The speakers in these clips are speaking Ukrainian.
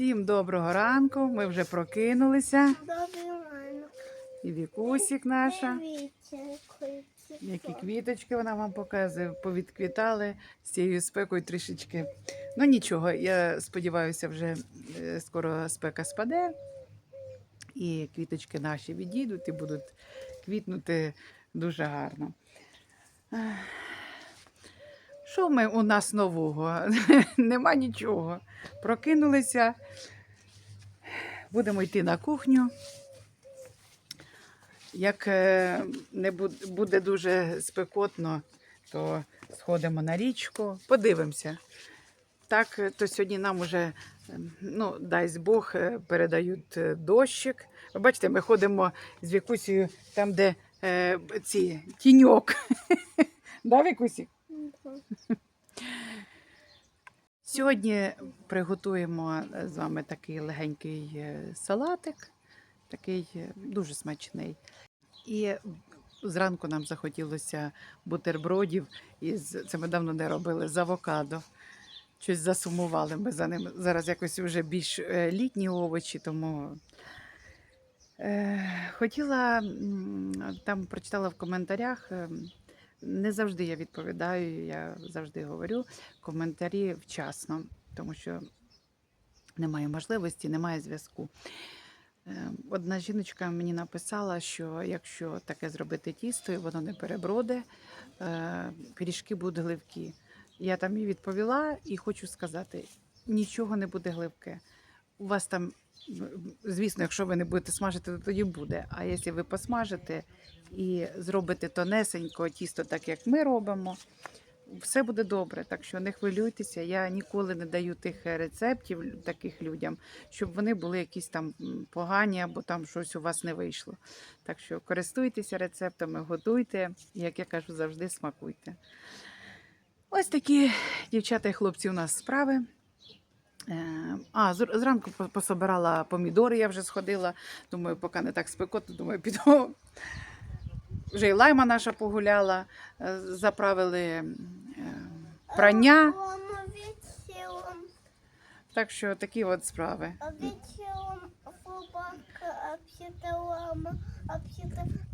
Всім доброго ранку. Ми вже прокинулися. Добрий ранок. І Вікусік наша. Які квіточки вона вам показує, повідквітали з цією спекою трішечки. Ну нічого, я сподіваюся, вже е, скоро спека спаде, і квіточки наші відійдуть і будуть квітнути дуже гарно. Що ми у нас нового? Нема нічого. Прокинулися. Будемо йти на кухню. Як е, не буде дуже спекотно, то сходимо на річку, подивимося. Так, то сьогодні нам уже, е, ну, дасть Бог, е, передають е, дощик. Ви бачите, ми ходимо з Вікусією там, де е, ці тіньок. Да, Вікусі? Сьогодні приготуємо з вами такий легенький е, салатик, такий е, дуже смачний. І зранку нам захотілося бутербродів, із це ми давно не робили з авокадо. Щось засумували ми за ним. Зараз якось вже більш е, літні овочі, тому хотіла там прочитала в коментарях. Не завжди я відповідаю, я завжди говорю коментарі вчасно, тому що немає можливості, немає зв'язку. Е, Одна жіночка мені написала, що якщо таке зробити тісто, і воно не переброде, е, пиріжки будуть гливкі. Я там їй відповіла і хочу сказати: нічого не буде гливке. У вас там, звісно, якщо ви не будете смажити, то тоді буде. А якщо ви посмажите і зробите тонесенько тісто, так як ми робимо, все буде добре. Так що не хвилюйтеся. Я ніколи не даю тих рецептів таких людям, щоб вони були якісь там погані або там щось у вас не вийшло. Так що користуйтеся рецептами, готуйте, як я кажу, завжди смакуйте. Ось такі дівчата і хлопці у нас справи. Е, А, зранку пособирала помідори, я вже сходила. Думаю, поки не так спекотно, думаю, піду. Вже і лайма наша погуляла, е, заправили е, прання. Так що такі от справи.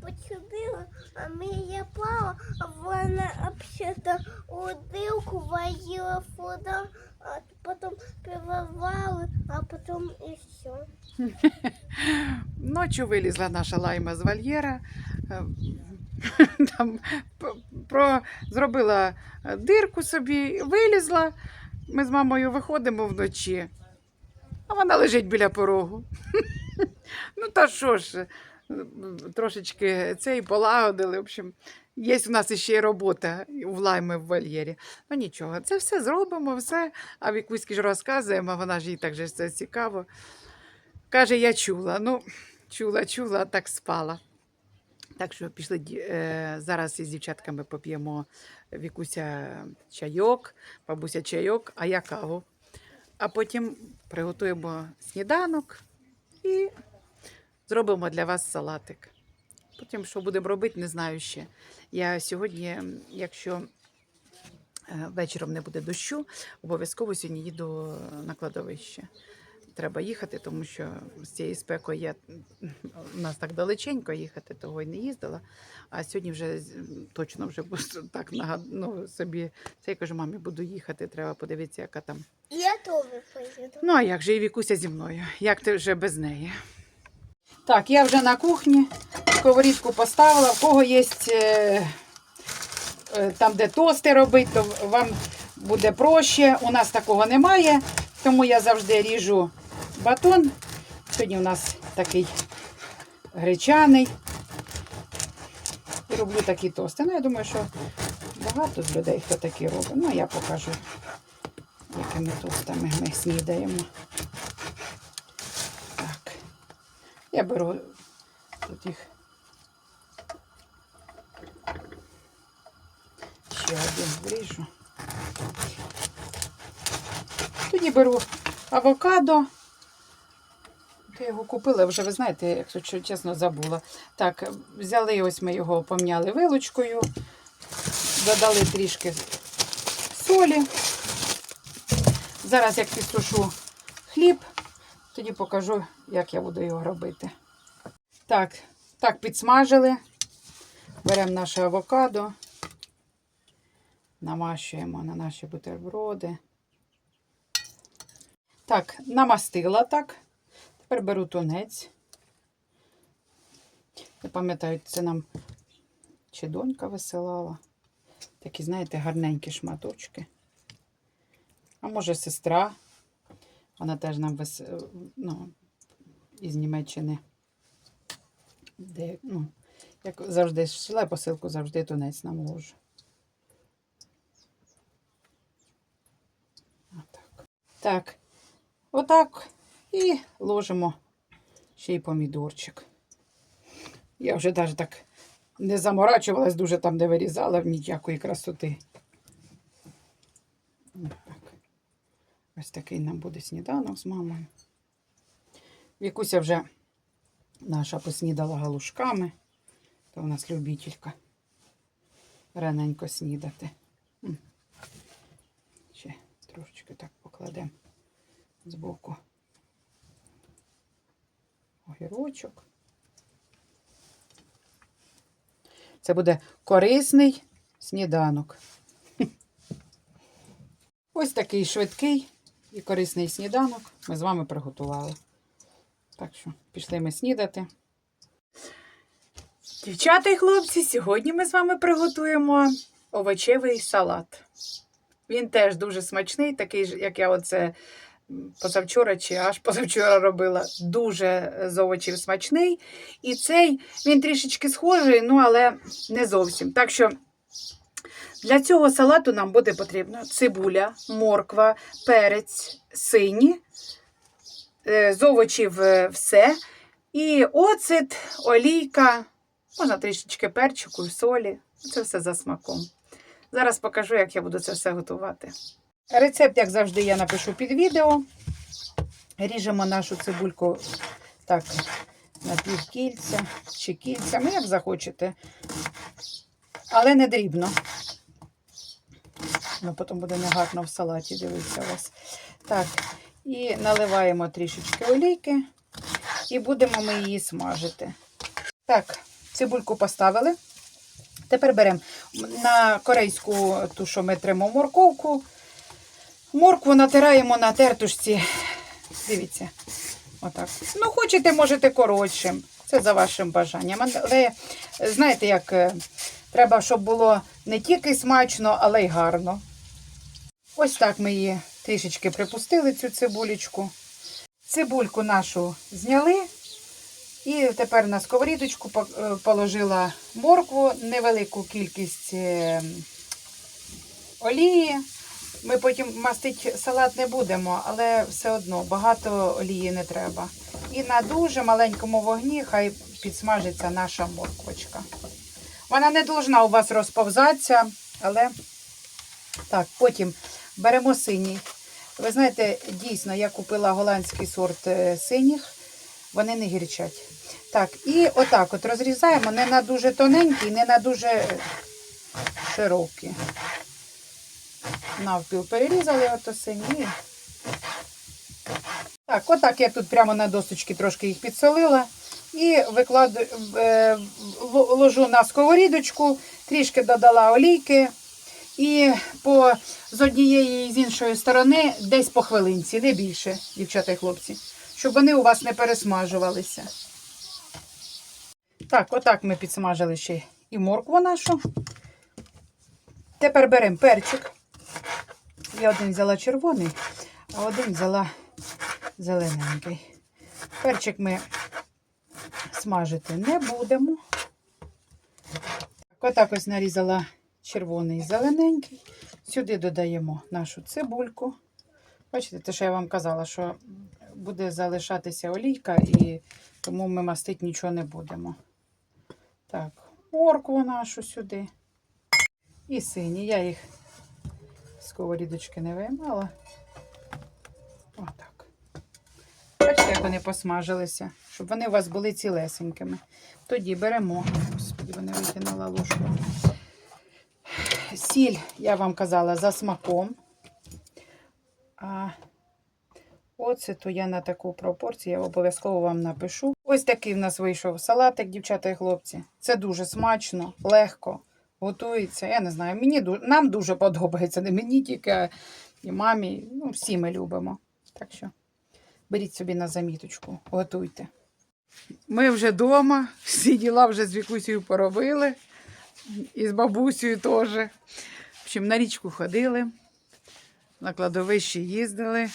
почудила, а меня пала, а вона обсчитала удилку, возила сюда, а потом пивовала, а потом и все. Ночі вилізла наша лайма з вольєра. е, Там про, зробила дирку собі, вилізла. Ми з мамою виходимо вночі, а вона лежить біля порогу. Ну, та що ж, е, трошечки цей полагодили. В общем, є у нас ще й робота у лайми в вольєрі. Ну нічого, це все зробимо, все. А Вікуськи ж розказуємо, вона ж їй так же це цікаво. Каже, я чула. Ну, чула, чула, так спала. Так що пішли е, зараз із дівчатками поп'ємо Вікуся чайок, бабуся чайок, а я каву. А потім приготуємо сніданок і зробимо для вас салатик. Потім, що будемо робити, не знаю ще. Я сьогодні, якщо е, вечором не буде дощу, обов'язково сьогодні їду на кладовище треба їхати, тому що з цією спекою я у нас так далеченько їхати, того й не їздила. А сьогодні вже точно вже так нагад... ну, собі. Це я кажу, мамі, буду їхати, треба подивитися, яка там. Я тоже поеду. Ну, а як же і Вікуся зі мною? Як ти вже без неї? Так, я вже на кухні. Сковорідку поставила. В кого є е, е, там, де тости робити, то вам буде проще. У нас такого немає, тому я завжди ріжу батон. Сьогодні у нас такий гречаний. І роблю такі тости. Ну, я думаю, що багато з людей, хто такі робить. Ну, я покажу, якими тостами ми снідаємо. Так. Я беру тут їх. Ще один вріжу. Тоді беру авокадо. Я його купила вже, ви знаєте, якщо чесно, забула. Так, взяли ось ми його помняли вилочкою, додали трішки солі. Зараз як підсушу хліб, Тоді покажу, як я буду його робити. Так, так підсмажили. Беремо наше авокадо, намащуємо на наші бутерброди. Так, намастила так. Тепер беру тунець. Я пам'ятаю, це нам чи донька висилала. Такі, знаєте, гарненькі шматочки. А може, сестра. Вона теж нам вис... ну, із Німеччини. Де, ну, як завжди йшла посилку, завжди тунець нам ложу. Так. Отак. І ложимо ще й помідорчик. Я вже навіть так не заморачувалась дуже там, де вирізала, ніякої красоти. Так. Ось такий нам буде сніданок з мамою. Вікуся вже наша поснідала галушками, то у нас любителька раненько снідати. М. Ще трошечки так покладемо збоку огірочок. Це буде корисний сніданок. Ось такий швидкий і корисний сніданок ми з вами приготували. Так що пішли ми снідати. Дівчата і хлопці, сьогодні ми з вами приготуємо овочевий салат. Він теж дуже смачний, такий ж, як я оце позавчора чи аж позавчора робила. Дуже з овочів смачний. І цей він трішечки схожий, ну але не зовсім. Так що для цього салату нам буде потрібно цибуля, морква, перець, сині, е, з овочів е, все. І оцет, олійка, можна трішечки перчику солі. Це все за смаком. Зараз покажу, як я буду це все готувати. Рецепт, як завжди, я напишу під відео. Ріжемо нашу цибульку так, на півкільця чи кільцями, як захочете. Але не дрібно. Ну, потім буде негарно в салаті дивитися у вас. Так, і наливаємо трішечки олійки і будемо ми її смажити. Так, цибульку поставили. Тепер беремо на корейську ту, що ми тримо морковку. Моркву натираємо на тертушці. Дивіться, отак. Ну, хочете, можете коротшим. Це за вашим бажанням. Але знаєте, як е, треба, щоб було не тільки смачно, але й гарно. Ось так ми її трішечки припустили, цю цибулечку. Цибульку нашу зняли. І тепер на сковорідочку е, положила моркву, невелику кількість е, олії. Ми потім мастити салат не будемо, але все одно багато олії не треба. І на дуже маленькому вогні хай підсмажиться наша морквочка. Вона не должна у вас розповзатися, але так, потім беремо синій. Ви знаєте, дійсно, я купила голландський сорт е, синіх, вони не гірчать. Так, і отак от розрізаємо не на дуже тоненькі, не на дуже широкі. Навпіл перерізали ото сині. Так, отак я тут прямо на досочки трошки їх підсолила. І викладу, е, ложу на сковорідочку, трішки додала олійки. І по, з однієї і з іншої сторони десь по хвилинці, не більше, дівчата і хлопці, щоб вони у вас не пересмажувалися. Так, отак ми підсмажили ще і моркву нашу. Тепер беремо перчик. Я один взяла червоний, а один взяла зелененький. Перчик ми смажити не будемо. Отак ось нарізала червоний зелененький. Сюди додаємо нашу цибульку. Бачите, те, що я вам казала, що буде залишатися олійка, і тому ми мастити нічого не будемо. Так, моркву нашу сюди. І сині. Я їх з сковорідочки не виймала. Отак. Бачите, як вони посмажилися, щоб вони у вас були цілесенькими. Тоді беремо. Господи, вони витягнула ложку. Сіль, я вам казала, за смаком. А оцету. Я на таку пропорцію я обов'язково вам напишу. Ось такий в нас вийшов салатик, дівчата і хлопці. Це дуже смачно, легко готується. Я не знаю, мені нам дуже подобається. Не мені тільки, а і мамі. Ну, всі ми любимо. Так що беріть собі на заміточку, готуйте. Ми вже вдома, всі діла вже з Вікусею поробили. І з бабусею теж. В общем, на річку ходили, на кладовище їздили.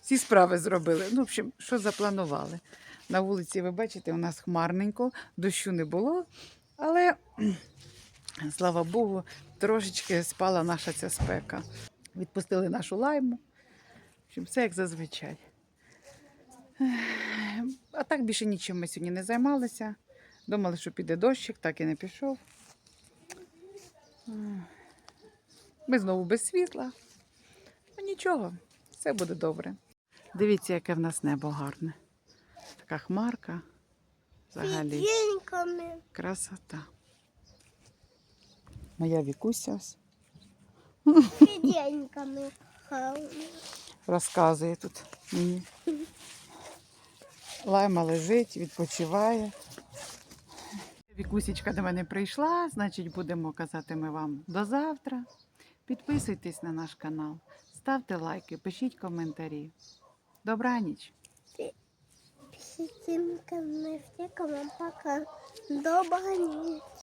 Всі справи зробили. Ну, в общем, що запланували. На вулиці, ви бачите, у нас хмарненько, дощу не було, але, слава Богу, трошечки спала наша ця спека. Відпустили нашу лайму. В общем, все як зазвичай. А так більше нічим ми сьогодні не займалися. Думали, що піде дощик, так і не пішов. Ми знову без світла. Ну нічого, все буде добре. Дивіться, яке в нас небо гарне. Така хмарка. Взагалі красота. Моя вікуся розказує тут мені. Лайма лежить, відпочиває. Вікусічка до мене прийшла, значить, будемо казати ми вам до завтра. Підписуйтесь на наш канал, ставте лайки, пишіть коментарі. Добраніч! Деньками. Всякому пока. Дня.